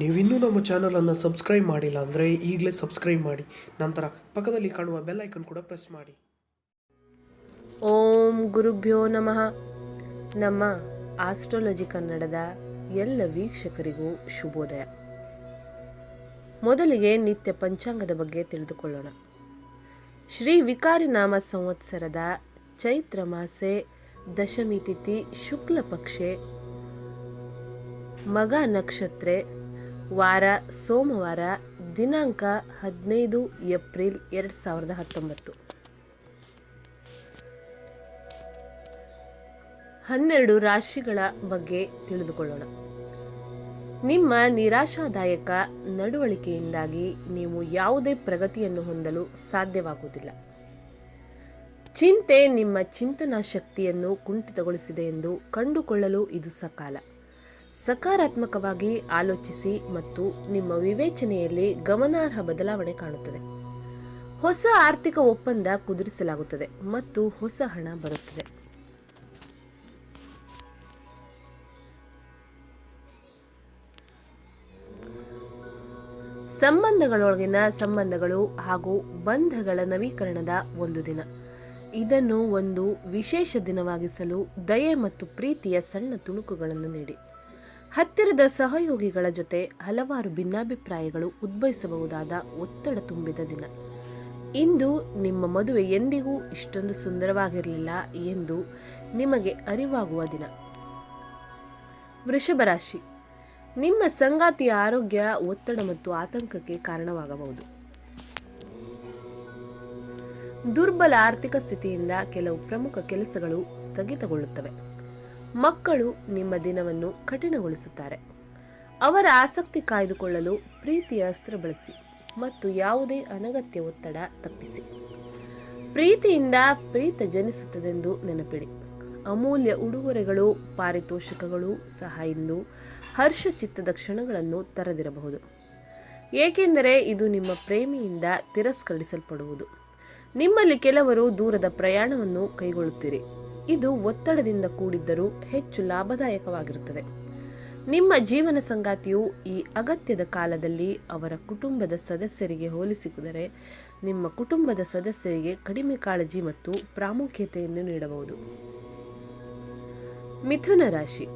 ನೀವಿನ್ನೂ ನಮ್ಮ ಚಾನಲನ್ನು ಸಬ್ಸ್ಕ್ರೈಬ್ ಮಾಡಿಲ್ಲ ಅಂದರೆ ಈಗಲೇ ಸಬ್ಸ್ಕ್ರೈಬ್ ಮಾಡಿ. ನಂತರ ಪಕ್ಕದಲ್ಲಿ ಕಾಣುವ ಬೆಲ್ ಐಕನ್ ಕೂಡ ಪ್ರೆಸ್ ಮಾಡಿ. ಓಂ ಗುರುಭ್ಯೋ ನಮಃ. ನಮ್ಮ ಆಸ್ಟ್ರಾಲಜಿ ಕನ್ನಡದ ಎಲ್ಲ ವೀಕ್ಷಕರಿಗೂ ಶುಭೋದಯ. ಮೊದಲಿಗೆ ನಿತ್ಯ ಪಂಚಾಂಗದ ಬಗ್ಗೆ ತಿಳಿದುಕೊಳ್ಳೋಣ. ಶ್ರೀ ವಿಕಾರಿ ನಾಮ ಸಂವತ್ಸರದ ಚೈತ್ರ ಮಾಸೆ ದಶಮಿ ತಿಥಿ ಶುಕ್ಲ ಪಕ್ಷೆ ಮಗ ನಕ್ಷತ್ರೆ ವಾರ, ಸೋಮವಾರ, ದಿನಾಂಕ ಹದಿನೈದು ಏಪ್ರಿಲ್ ಎರಡು ಸಾವಿರದ ಹತ್ತೊಂಬತ್ತು. ಹನ್ನೆರಡು ರಾಶಿಗಳ ಬಗ್ಗೆ ತಿಳಿದುಕೊಳ್ಳೋಣ. ನಿಮ್ಮ ನಿರಾಶಾದಾಯಕ ನಡವಳಿಕೆಯಿಂದಾಗಿ ನೀವು ಯಾವುದೇ ಪ್ರಗತಿಯನ್ನು ಹೊಂದಲು ಸಾಧ್ಯವಾಗುವುದಿಲ್ಲ. ಚಿಂತೆ ನಿಮ್ಮ ಚಿಂತನಾ ಶಕ್ತಿಯನ್ನು ಕುಂಠಿತಗೊಳಿಸಿದೆ ಎಂದು ಕಂಡುಕೊಳ್ಳಲು ಇದು ಸಕಾಲ. ಸಕಾರಾತ್ಮಕವಾಗಿ ಆಲೋಚಿಸಿ ಮತ್ತು ನಿಮ್ಮ ವಿವೇಚನೆಯಲ್ಲಿ ಗಮನಾರ್ಹ ಬದಲಾವಣೆ ಕಾಣುತ್ತದೆ. ಹೊಸ ಆರ್ಥಿಕ ಒಪ್ಪಂದ ಕುದುರಿಸಲಾಗುತ್ತದೆ ಮತ್ತು ಹೊಸ ಹಣ ಬರುತ್ತದೆ. ಸಂಬಂಧಗಳೊಳಗಿನ ಸಂಬಂಧಗಳು ಹಾಗೂ ಬಂಧಗಳ ನವೀಕರಣದ ಒಂದು ದಿನ. ಇದನ್ನು ಒಂದು ವಿಶೇಷ ದಿನವಾಗಿಸಲು ದಯೆ ಮತ್ತು ಪ್ರೀತಿಯ ಸಣ್ಣ ತುಣುಕುಗಳನ್ನು ನೀಡಿ. ಹತ್ತಿರದ ಸಹಯೋಗಿಗಳ ಜೊತೆ ಹಲವಾರು ಭಿನ್ನಾಭಿಪ್ರಾಯಗಳು ಉದ್ಭವಿಸಬಹುದಾದ ಒತ್ತಡ ತುಂಬಿದ ದಿನ. ಇಂದು ನಿಮ್ಮ ಮದುವೆ ಎಂದಿಗೂ ಇಷ್ಟೊಂದು ಸುಂದರವಾಗಿರಲಿಲ್ಲ ಎಂದು ನಿಮಗೆ ಅರಿವಾಗುವ ದಿನ. ವೃಷಭ ರಾಶಿ. ನಿಮ್ಮ ಸಂಗಾತಿಯ ಆರೋಗ್ಯ, ಒತ್ತಡ ಮತ್ತು ಆತಂಕಕ್ಕೆ ಕಾರಣವಾಗಬಹುದು. ದುರ್ಬಲ ಆರ್ಥಿಕ ಸ್ಥಿತಿಯಿಂದ ಕೆಲವು ಪ್ರಮುಖ ಕೆಲಸಗಳು ಸ್ಥಗಿತಗೊಳ್ಳುತ್ತವೆ. ಮಕ್ಕಳು ನಿಮ್ಮ ದಿನವನ್ನು ಕಠಿಣಗೊಳಿಸುತ್ತಾರೆ. ಅವರ ಆಸಕ್ತಿ ಕಾಯ್ದುಕೊಳ್ಳಲು ಪ್ರೀತಿಯ ಅಸ್ತ್ರ ಬಳಸಿ ಮತ್ತು ಯಾವುದೇ ಅನಗತ್ಯ ಒತ್ತಡ ತಪ್ಪಿಸಿ. ಪ್ರೀತಿಯಿಂದ ಪ್ರೀತ ಜನಿಸುತ್ತದೆಂದು ನೆನಪಿಡಿ. ಅಮೂಲ್ಯ ಉಡುಗೊರೆಗಳು, ಪಾರಿತೋಷಕಗಳು ಸಹ ಇಂದು ಹರ್ಷಚಿತ್ತದ ಕ್ಷಣಗಳನ್ನು ತರದಿರಬಹುದು. ಏಕೆಂದರೆ ಇದು ನಿಮ್ಮ ಪ್ರೇಮಿಯಿಂದ ತಿರಸ್ಕರಿಸಲ್ಪಡುವುದು. ನಿಮ್ಮಲ್ಲಿ ಕೆಲವರು ದೂರದ ಪ್ರಯಾಣವನ್ನು ಕೈಗೊಳ್ಳುತ್ತೀರಿ. ಇದು ಒತ್ತಡದಿಂದ ಕೂಡಿದ್ದರೂ ಹೆಚ್ಚು ಲಾಭದಾಯಕವಾಗಿರುತ್ತದೆ. ನಿಮ್ಮ ಜೀವನ ಸಂಗಾತಿಯು ಈ ಅಗತ್ಯದ ಕಾಲದಲ್ಲಿ ಅವರ ಕುಟುಂಬದ ಸದಸ್ಯರಿಗೆ ಹೋಲಿಸಿದರೆ ನಿಮ್ಮ ಕುಟುಂಬದ ಸದಸ್ಯರಿಗೆ ಕಡಿಮೆ ಕಾಳಜಿ ಮತ್ತು ಪ್ರಾಮುಖ್ಯತೆಯನ್ನು ನೀಡಬಹುದು. ಮಿಥುನ ರಾಶಿ.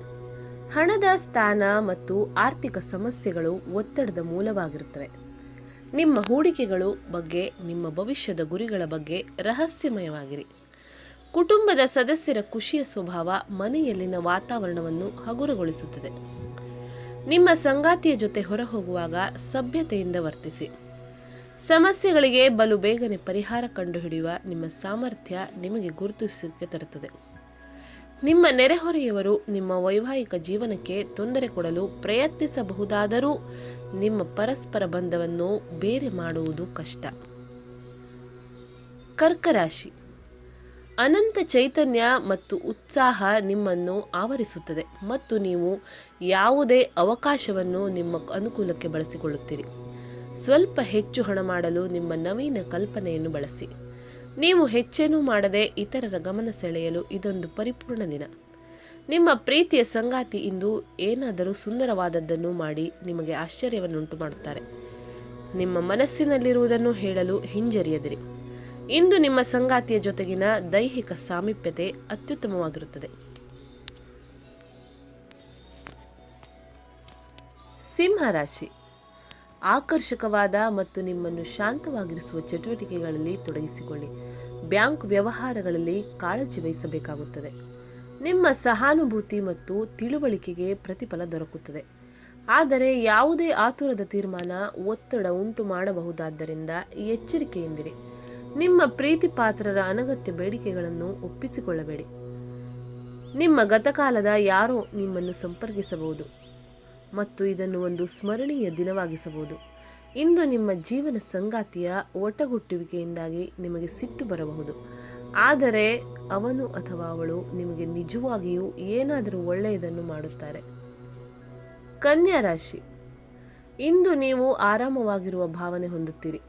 ಹಣದ ಸ್ಥಾನ ಮತ್ತು ಆರ್ಥಿಕ ಸಮಸ್ಯೆಗಳು ಒತ್ತಡದ ಮೂಲವಾಗಿರುತ್ತವೆ. ನಿಮ್ಮ ಹೂಡಿಕೆಗಳು ಬಗ್ಗೆ, ನಿಮ್ಮ ಭವಿಷ್ಯದ ಗುರಿಗಳ ಬಗ್ಗೆ ರಹಸ್ಯಮಯವಾಗಿರಿ. ಕುಟುಂಬದ ಸದಸ್ಯರ ಖುಷಿಯ ಸ್ವಭಾವ ಮನೆಯಲ್ಲಿನ ವಾತಾವರಣವನ್ನು ಹಗುರಗೊಳಿಸುತ್ತದೆ. ನಿಮ್ಮ ಸಂಗಾತಿಯ ಜೊತೆ ಹೊರಹೋಗುವಾಗ ಸಭ್ಯತೆಯಿಂದ ವರ್ತಿಸಿ. ಸಮಸ್ಯೆಗಳಿಗೆ ಬಲು ಬೇಗನೆ ಪರಿಹಾರ ಕಂಡುಹಿಡಿಯುವ ನಿಮ್ಮ ಸಾಮರ್ಥ್ಯ ನಿಮಗೆ ಗುರುತಿಸುವಿಕೆ ತರುತ್ತದೆ. ನಿಮ್ಮ ನೆರೆಹೊರೆಯವರು ನಿಮ್ಮ ವೈವಾಹಿಕ ಜೀವನಕ್ಕೆ ತೊಂದರೆ ಕೊಡಲು ಪ್ರಯತ್ನಿಸಬಹುದಾದರೂ ನಿಮ್ಮ ಪರಸ್ಪರ ಬಂಧವನ್ನು ಬೇರೆ ಮಾಡುವುದು ಕಷ್ಟ. ಕರ್ಕರಾಶಿ. ಅನಂತ ಚೈತನ್ಯ ಮತ್ತು ಉತ್ಸಾಹ ನಿಮ್ಮನ್ನು ಆವರಿಸುತ್ತದೆ ಮತ್ತು ನೀವು ಯಾವುದೇ ಅವಕಾಶವನ್ನು ನಿಮ್ಮ ಅನುಕೂಲಕ್ಕೆ ಬಳಸಿಕೊಳ್ಳುತ್ತೀರಿ. ಸ್ವಲ್ಪ ಹೆಚ್ಚು ಹಣ ಮಾಡಲು ನಿಮ್ಮ ನವೀನ ಕಲ್ಪನೆಯನ್ನು ಬಳಸಿ. ನೀವು ಹೆಚ್ಚೇನೂ ಮಾಡದೆ ಇತರರ ಗಮನ ಸೆಳೆಯಲು ಇದೊಂದು ಪರಿಪೂರ್ಣ ದಿನ. ನಿಮ್ಮ ಪ್ರೀತಿಯ ಸಂಗಾತಿ ಇಂದು ಏನಾದರೂ ಸುಂದರವಾದದ್ದನ್ನು ಮಾಡಿ ನಿಮಗೆ ಆಶ್ಚರ್ಯವನ್ನುಂಟು ಮಾಡುತ್ತಾರೆ ನಿಮ್ಮ ಮನಸ್ಸಿನಲ್ಲಿರುವುದನ್ನು ಹೇಳಲು ಹಿಂಜರಿಯದಿರಿ. ಇಂದು ನಿಮ್ಮ ಸಂಗಾತಿಯ ಜೊತೆಗಿನ ದೈಹಿಕ ಸಾಮೀಪ್ಯತೆ ಅತ್ಯುತ್ತಮವಾಗಿರುತ್ತದೆ. ಸಿಂಹರಾಶಿ ಆಕರ್ಷಕವಾದ ಮತ್ತು ನಿಮ್ಮನ್ನು ಶಾಂತವಾಗಿರಿಸುವ ಚಟುವಟಿಕೆಗಳಲ್ಲಿ ತೊಡಗಿಸಿಕೊಳ್ಳಿ. ಬ್ಯಾಂಕ್ ವ್ಯವಹಾರಗಳಲ್ಲಿ ಕಾಳಜಿ ವಹಿಸಬೇಕಾಗುತ್ತದೆ. ನಿಮ್ಮ ಸಹಾನುಭೂತಿ ಮತ್ತು ತಿಳುವಳಿಕೆಗೆ ಪ್ರತಿಫಲ ದೊರಕುತ್ತದೆ. ಆದರೆ ಯಾವುದೇ ಆತುರದ ತೀರ್ಮಾನ ಒತ್ತಡ ಉಂಟು ಮಾಡಬಹುದಾದ್ದರಿಂದ ಎಚ್ಚರಿಕೆಯಿಂದಿರಿ. ನಿಮ್ಮ ಪ್ರೀತಿ ಪಾತ್ರರ ಅನಗತ್ಯ ಬೇಡಿಕೆಗಳನ್ನು ಒಪ್ಪಿಸಿಕೊಳ್ಳಬೇಡಿ. ನಿಮ್ಮ ಗತಕಾಲದ ಯಾರೋ ನಿಮ್ಮನ್ನು ಸಂಪರ್ಕಿಸಬಹುದು ಮತ್ತು ಇದನ್ನು ಒಂದು ಸ್ಮರಣೀಯ ದಿನವಾಗಿಸಬಹುದು. ಇಂದು ನಿಮ್ಮ ಜೀವನ ಸಂಗಾತಿಯ ಒಟಗುಟ್ಟುವಿಕೆಯಿಂದಾಗಿ ನಿಮಗೆ ಸಿಟ್ಟು ಬರಬಹುದು. ಆದರೆ ಅವನು ಅಥವಾ ಅವಳು ನಿಮಗೆ ನಿಜವಾಗಿಯೂ ಏನಾದರೂ ಒಳ್ಳೆಯದನ್ನು ಮಾಡುತ್ತಾರೆ. ಕನ್ಯಾ ರಾಶಿ ಇಂದು ನೀವು ಆರಾಮವಾಗಿರುವ ಭಾವನೆ ಹೊಂದುತ್ತೀರಿ.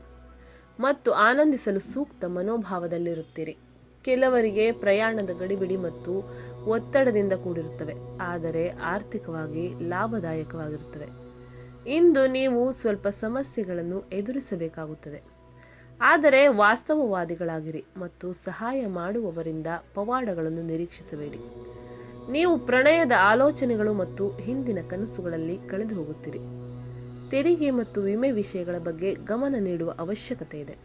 ಮತ್ತು ಆನಂದಿಸಲು ಸೂಕ್ತ ಮನೋಭಾವದಲ್ಲಿರುತ್ತೀರಿ. ಕೆಲವರಿಗೆ ಪ್ರಯಾಣದ ಗಡಿಬಿಡಿ ಮತ್ತು ಒತ್ತಡದಿಂದ ಕೂಡಿರುತ್ತವೆ, ಆದರೆ ಆರ್ಥಿಕವಾಗಿ ಲಾಭದಾಯಕವಾಗಿರುತ್ತವೆ. ಇಂದು ನೀವು ಸ್ವಲ್ಪ ಸಮಸ್ಯೆಗಳನ್ನು ಎದುರಿಸಬೇಕಾಗುತ್ತದೆ. ಆದರೆ ವಾಸ್ತವವಾದಿಗಳಾಗಿರಿ ಮತ್ತು ಸಹಾಯ ಮಾಡುವವರಿಂದ ಪವಾಡಗಳನ್ನು ನಿರೀಕ್ಷಿಸಬೇಡಿ. ನೀವು ಪ್ರಣಯದ ಆಲೋಚನೆಗಳು ಮತ್ತು ಹಿಂದಿನ ಕನಸುಗಳಲ್ಲಿ ಕಳೆದು ಹೋಗುತ್ತೀರಿ ತೆರಿಗೆ ಮತ್ತು ವಿಮೆ ವಿಷಯಗಳ ಬಗ್ಗೆ ಗಮನ ನೀಡುವ ಅವಶ್ಯಕತೆ ಇದೆ.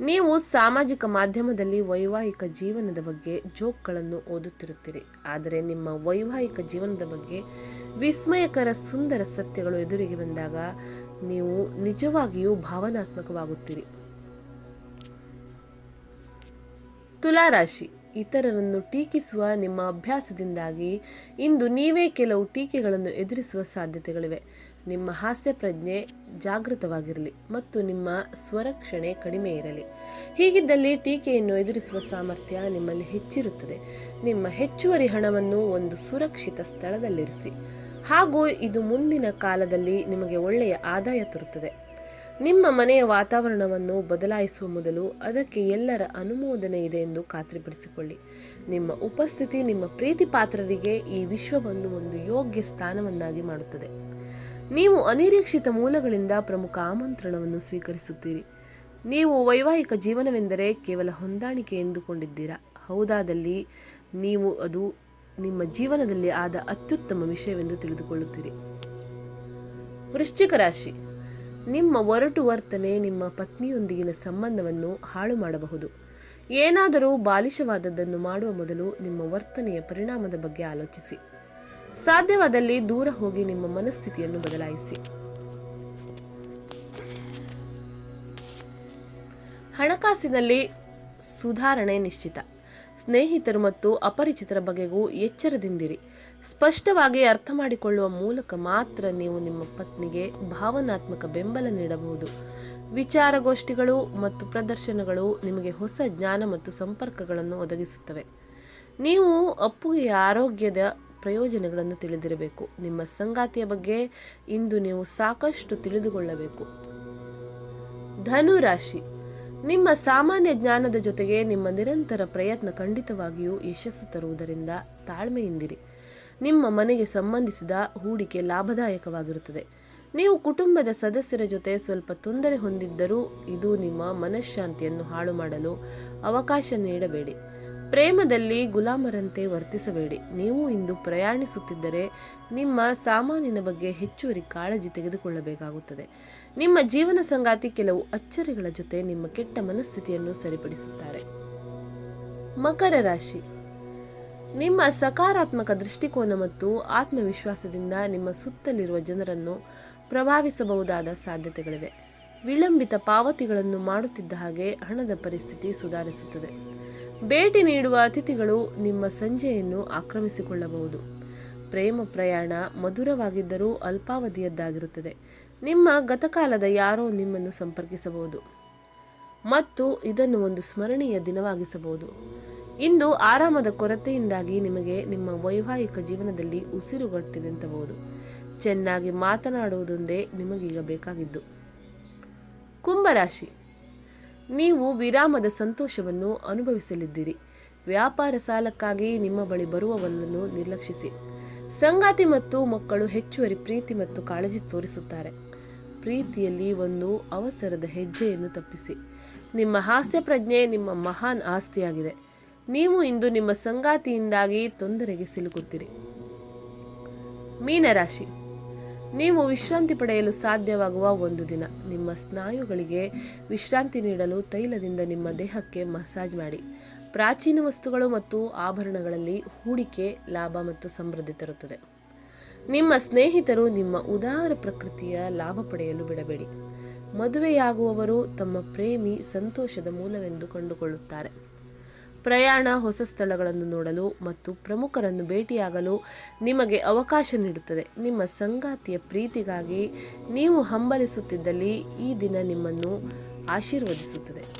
ನೀವು ಸಾಮಾಜಿಕ ಮಾಧ್ಯಮದಲ್ಲಿ ವೈವಾಹಿಕ ಜೀವನದ ಬಗ್ಗೆ ಜೋಕ್ಗಳನ್ನು ಓದುತ್ತಿರುತ್ತೀರಿ. ಆದರೆ ನಿಮ್ಮ ವೈವಾಹಿಕ ಜೀವನದ ಬಗ್ಗೆ ವಿಸ್ಮಯಕರ ಸುಂದರ ಸತ್ಯಗಳು ಎದುರಿಗೆ ಬಂದಾಗ ನೀವು ನಿಜವಾಗಿಯೂ ಭಾವನಾತ್ಮಕವಾಗುತ್ತೀರಿ. ತುಲಾರಾಶಿ. ಇತರರನ್ನು ಟೀಕಿಸುವ ನಿಮ್ಮ ಅಭ್ಯಾಸದಿಂದಾಗಿ ಇಂದು ನೀವೇ ಕೆಲವು ಟೀಕೆಗಳನ್ನು ಎದುರಿಸುವ ಸಾಧ್ಯತೆಗಳಿವೆ. ನಿಮ್ಮ ಹಾಸ್ಯ ಪ್ರಜ್ಞೆ ಜಾಗೃತವಾಗಿರಲಿ ಮತ್ತು ನಿಮ್ಮ ಸ್ವರಕ್ಷಣೆ ಕಡಿಮೆ ಇರಲಿ. ಹೀಗಿದ್ದಲ್ಲಿ ಟೀಕೆಯನ್ನು ಎದುರಿಸುವ ಸಾಮರ್ಥ್ಯ ನಿಮ್ಮಲ್ಲಿ ಹೆಚ್ಚಿರುತ್ತದೆ. ನಿಮ್ಮ ಹೆಚ್ಚುವರಿ ಹಣವನ್ನು ಒಂದು ಸುರಕ್ಷಿತ ಸ್ಥಳದಲ್ಲಿರಿಸಿ. ಹಾಗೂ ಇದು ಮುಂದಿನ ಕಾಲದಲ್ಲಿ ನಿಮಗೆ ಒಳ್ಳೆಯ ಆದಾಯ ತರುತ್ತದೆ. ನಿಮ್ಮ ಮನೆಯ ವಾತಾವರಣವನ್ನು ಬದಲಾಯಿಸುವ ಮೊದಲು ಅದಕ್ಕೆ ಎಲ್ಲರ ಅನುಮೋದನೆ ಇದೆ ಎಂದು ಖಾತ್ರಿಪಡಿಸಿಕೊಳ್ಳಿ. ನಿಮ್ಮ ಉಪಸ್ಥಿತಿ ನಿಮ್ಮ ಪ್ರೀತಿ ಪಾತ್ರರಿಗೆ ಈ ವಿಶ್ವವನ್ನು ಒಂದು ಯೋಗ್ಯ ಸ್ಥಾನವನ್ನಾಗಿ ಮಾಡುತ್ತದೆ. ನೀವು ಅನಿರೀಕ್ಷಿತ ಮೂಲಗಳಿಂದ ಪ್ರಮುಖ ಆಮಂತ್ರಣವನ್ನು ಸ್ವೀಕರಿಸುತ್ತೀರಿ. ನೀವು ವೈವಾಹಿಕ ಜೀವನವೆಂದರೆ ಕೇವಲ ಹೊಂದಾಣಿಕೆ ಎಂದುಕೊಂಡಿದ್ದೀರಾ? ಹೌದಾದಲ್ಲಿ ನೀವು ಅದು ನಿಮ್ಮ ಜೀವನದಲ್ಲಿ ಆದ ಅತ್ಯುತ್ತಮ ವಿಷಯವೆಂದು ತಿಳಿದುಕೊಳ್ಳುತ್ತೀರಿ. ವೃಶ್ಚಿಕ ರಾಶಿ. ನಿಮ್ಮ ಒರಟು ವರ್ತನೆ ನಿಮ್ಮ ಪತ್ನಿಯೊಂದಿಗಿನ ಸಂಬಂಧವನ್ನು ಹಾಳು ಮಾಡಬಹುದು. ಏನಾದರೂ ಬಾಲಿಶವಾದದ್ದನ್ನು ಮಾಡುವ ಮೊದಲು ನಿಮ್ಮ ವರ್ತನೆಯ ಪರಿಣಾಮದ ಬಗ್ಗೆ ಆಲೋಚಿಸಿ. ಸಾಧ್ಯವಾದಲ್ಲಿ ದೂರ ಹೋಗಿ ನಿಮ್ಮ ಮನಸ್ಥಿತಿಯನ್ನು ಬದಲಾಯಿಸಿ. ಹಣಕಾಸಿನಲ್ಲಿ ಸುಧಾರಣೆ ನಿಶ್ಚಿತ. ಸ್ನೇಹಿತರು ಮತ್ತು ಅಪರಿಚಿತರ ಬಗೆಗೂ ಎಚ್ಚರದಿಂದಿರಿ. ಸ್ಪಷ್ಟವಾಗಿ ಅರ್ಥ ಮಾಡಿಕೊಳ್ಳುವ ಮೂಲಕ ಮಾತ್ರ ನೀವು ನಿಮ್ಮ ಪತ್ನಿಗೆ ಭಾವನಾತ್ಮಕ ಬೆಂಬಲ ನೀಡಬಹುದು. ವಿಚಾರಗೋಷ್ಠಿಗಳು ಮತ್ತು ಪ್ರದರ್ಶನಗಳು ನಿಮಗೆ ಹೊಸ ಜ್ಞಾನ ಮತ್ತು ಸಂಪರ್ಕಗಳನ್ನು ಒದಗಿಸುತ್ತವೆ. ನೀವು ಅಪ್ಪುಗೆಯ ಆರೋಗ್ಯದ ಪ್ರಯೋಜನಗಳನ್ನು ತಿಳಿದಿರಬೇಕು. ನಿಮ್ಮ ಸಂಗಾತಿಯ ಬಗ್ಗೆ ಇಂದು ನೀವು ಸಾಕಷ್ಟು ತಿಳಿದುಕೊಳ್ಳಬೇಕು. ಧನು ರಾಶಿ ನಿಮ್ಮ ಸಾಮಾನ್ಯ ಜ್ಞಾನದ ಜೊತೆಗೆ ನಿಮ್ಮ ನಿರಂತರ ಪ್ರಯತ್ನ ಖಂಡಿತವಾಗಿಯೂ ಯಶಸ್ಸು ತರುವುದರಿಂದ ತಾಳ್ಮೆಯಿಂದಿರಿ. ನಿಮ್ಮ ಮನೆಗೆ ಸಂಬಂಧಿಸಿದ ಹೂಡಿಕೆ ಲಾಭದಾಯಕವಾಗಿರುತ್ತದೆ. ನೀವು ಕುಟುಂಬದ ಸದಸ್ಯರ ಜೊತೆ ಸ್ವಲ್ಪ ತೊಂದರೆ ಹೊಂದಿದ್ದರೂ ಇದು ನಿಮ್ಮ ಮನಃಶಾಂತಿಯನ್ನು ಹಾಳು ಮಾಡಲು ಅವಕಾಶ ನೀಡಬೇಡಿ. ಪ್ರೇಮದಲ್ಲಿ ಗುಲಾಮರಂತೆ ವರ್ತಿಸಬೇಡಿ. ನೀವು ಇಂದು ಪ್ರಯಾಣಿಸುತ್ತಿದ್ದರೆ ನಿಮ್ಮ ಸಾಮಾನಿನ ಬಗ್ಗೆ ಹೆಚ್ಚುವರಿ ಕಾಳಜಿ ತೆಗೆದುಕೊಳ್ಳಬೇಕಾಗುತ್ತದೆ. ನಿಮ್ಮ ಜೀವನ ಸಂಗಾತಿ ಕೆಲವು ಅಚ್ಚರಿಗಳ ಜೊತೆ ನಿಮ್ಮ ಕೆಟ್ಟ ಮನಸ್ಥಿತಿಯನ್ನು ಸರಿಪಡಿಸುತ್ತಾರೆ. ಮಕರ ರಾಶಿ. ನಿಮ್ಮ ಸಕಾರಾತ್ಮಕ ದೃಷ್ಟಿಕೋನ ಮತ್ತು ಆತ್ಮವಿಶ್ವಾಸದಿಂದ ನಿಮ್ಮ ಸುತ್ತಲಿರುವ ಜನರನ್ನು ಪ್ರಭಾವಿಸಬಹುದಾದ ಸಾಧ್ಯತೆಗಳಿವೆ. ವಿಳಂಬಿತ ಪಾವತಿಗಳನ್ನು ಮಾಡುತ್ತಿದ್ದ ಹಾಗೆ ಹಣದ ಪರಿಸ್ಥಿತಿ ಸುಧಾರಿಸುತ್ತದೆ. ಭೇಟಿ ನೀಡುವ ಅತಿಥಿಗಳು ನಿಮ್ಮ ಸಂಜೆಯನ್ನು ಆಕ್ರಮಿಸಿಕೊಳ್ಳಬಹುದು. ಪ್ರೇಮ ಪ್ರಯಾಣ ಮಧುರವಾಗಿದ್ದರೂ ಅಲ್ಪಾವಧಿಯದ್ದಾಗಿರುತ್ತದೆ. ನಿಮ್ಮ ಗತಕಾಲದ ಯಾರೋ ನಿಮ್ಮನ್ನು ಸಂಪರ್ಕಿಸಬಹುದು ಮತ್ತು ಇದನ್ನು ಒಂದು ಸ್ಮರಣೀಯ ದಿನವಾಗಿಸಬಹುದು. ಇಂದು ಆರಾಮದ ಕೊರತೆಯಿಂದಾಗಿ ನಿಮಗೆ ನಿಮ್ಮ ವೈವಾಹಿಕ ಜೀವನದಲ್ಲಿ ಉಸಿರುಗಟ್ಟಿದಂತಬಹುದು ಚೆನ್ನಾಗಿ ಮಾತನಾಡುವುದೊಂದೇ ನಿಮಗೀಗ ಬೇಕಾಗಿದ್ದು. ಕುಂಭರಾಶಿ. ನೀವು ವಿರಾಮದ ಸಂತೋಷವನ್ನು ಅನುಭವಿಸಲಿದ್ದೀರಿ. ವ್ಯಾಪಾರ ಸಾಲಕ್ಕಾಗಿ ನಿಮ್ಮ ಬಳಿ ಬರುವವನನ್ನು ನಿರ್ಲಕ್ಷಿಸಿ. ಸಂಗಾತಿ ಮತ್ತು ಮಕ್ಕಳು ಹೆಚ್ಚುವರಿ ಪ್ರೀತಿ ಮತ್ತು ಕಾಳಜಿ ತೋರಿಸುತ್ತಾರೆ. ಪ್ರೀತಿಯಲ್ಲಿ ಒಂದು ಅವಸರದ ಹೆಜ್ಜೆಯನ್ನು ತಪ್ಪಿಸಿ. ನಿಮ್ಮ ಹಾಸ್ಯ ಪ್ರಜ್ಞೆ ನಿಮ್ಮ ಮಹಾನ್ ಆಸ್ತಿಯಾಗಿದೆ. ನೀವು ಇಂದು ನಿಮ್ಮ ಸಂಗಾತಿಯಿಂದಾಗಿ ತೊಂದರೆಗೆ ಸಿಲುಕುತ್ತೀರಿ. ಮೀನರಾಶಿ. ನೀವು ವಿಶ್ರಾಂತಿ ಪಡೆಯಲು ಸಾಧ್ಯವಾಗುವ ಒಂದು ದಿನ. ನಿಮ್ಮ ಸ್ನಾಯುಗಳಿಗೆ ವಿಶ್ರಾಂತಿ ನೀಡಲು ತೈಲದಿಂದ ನಿಮ್ಮ ದೇಹಕ್ಕೆ ಮಸಾಜ್ ಮಾಡಿ. ಪ್ರಾಚೀನ ವಸ್ತುಗಳು ಮತ್ತು ಆಭರಣಗಳಲ್ಲಿ ಹೂಡಿಕೆ, ಲಾಭ ಮತ್ತು ಸಮೃದ್ಧಿ ತರುತ್ತದೆ. ನಿಮ್ಮ ಸ್ನೇಹಿತರು ನಿಮ್ಮ ಉದಾರ ಪ್ರಕೃತಿಯ ಲಾಭ ಪಡೆಯಲು ಬಿಡಬೇಡಿ. ಮದುವೆಯಾಗುವವರು ತಮ್ಮ ಪ್ರೇಮಿ, ಸಂತೋಷದ ಮೂಲವೆಂದು ಕಂಡುಕೊಳ್ಳುತ್ತಾರೆ. ಪ್ರಯಾಣ ಹೊಸ ಸ್ಥಳಗಳನ್ನು ನೋಡಲು ಮತ್ತು ಪ್ರಮುಖರನ್ನು ಭೇಟಿಯಾಗಲು ನಿಮಗೆ ಅವಕಾಶ ನೀಡುತ್ತದೆ. ನಿಮ್ಮ ಸಂಗಾತಿಯ ಪ್ರೀತಿಗಾಗಿ ನೀವು ಹಂಬಲಿಸುತ್ತಿದ್ದಲ್ಲಿ ಈ ದಿನ ನಿಮ್ಮನ್ನು ಆಶೀರ್ವದಿಸುತ್ತದೆ.